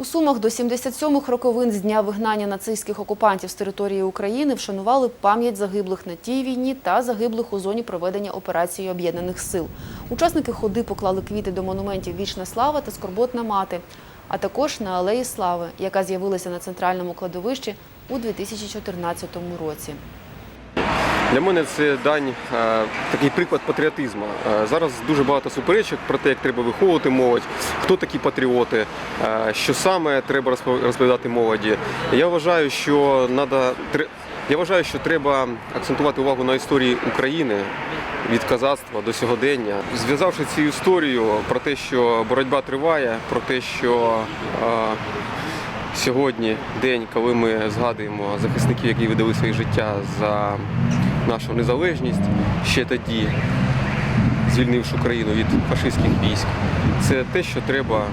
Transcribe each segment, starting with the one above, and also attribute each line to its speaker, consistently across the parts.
Speaker 1: У Сумах до 77-х роковин з дня вигнання нацистських окупантів з території України вшанували пам'ять загиблих на тій війні та загиблих у зоні проведення операції Об'єднаних сил. Учасники ходи поклали квіти до монументів Вічна слава та Скорботна мати, а також на Алеї Слави, яка з'явилася на центральному кладовищі у 2014 році.
Speaker 2: Для мене це дань, е, такий приклад патріотизму. Е, Зараз дуже багато суперечок про те, як треба виховувати молодь, хто такі патріоти, е, що саме треба розпов- розповідати молоді. Я вважаю, що надо, тре- я вважаю, що треба акцентувати увагу на історії України від казацтва до сьогодення, зв'язавши цю історію про те, що боротьба триває, про те, що е, Сьогодні день, коли ми згадуємо захисників, які видали своє життя за нашу незалежність, ще тоді звільнивши Україну від фашистських військ. Це те, що треба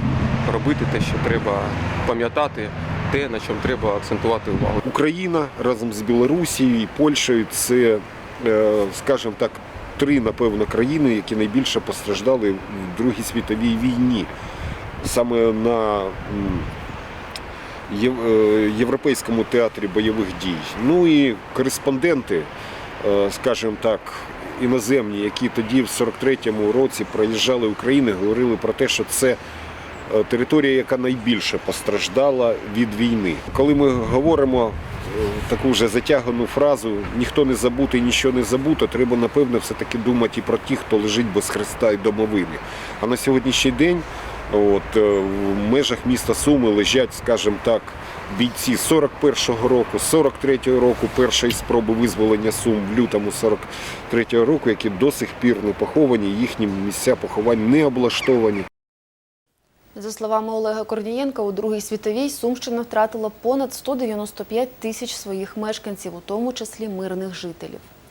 Speaker 2: робити, те, що треба пам'ятати, те, на чому треба акцентувати увагу.
Speaker 3: Україна разом з Білорусією і Польщею це, е, скажімо так, три, напевно, країни, які найбільше постраждали в Другій світовій війні. Саме на е, Європейському театрі бойових дій. Ну і кореспонденти, скажімо так, іноземні, які тоді в 43-му році проїжджали Україну, говорили про те, що це е, територія, яка найбільше постраждала від війни. Коли ми говоримо е, таку вже затягану фразу ніхто не забутий, нічого не забуто, треба напевно все-таки думати і про тих, хто лежить без хреста і домовини. А на сьогоднішній день от, е, в межах міста Суми лежать, скажімо так, бійці 41-го року, 43-го року, першої спроби визволення Сум в лютому 43-го року, які до сих пір не поховані, їхні місця поховань не облаштовані.
Speaker 1: За словами Олега Корнієнка, у Другій світовій Сумщина втратила понад 195 тисяч своїх мешканців, у тому числі мирних жителів.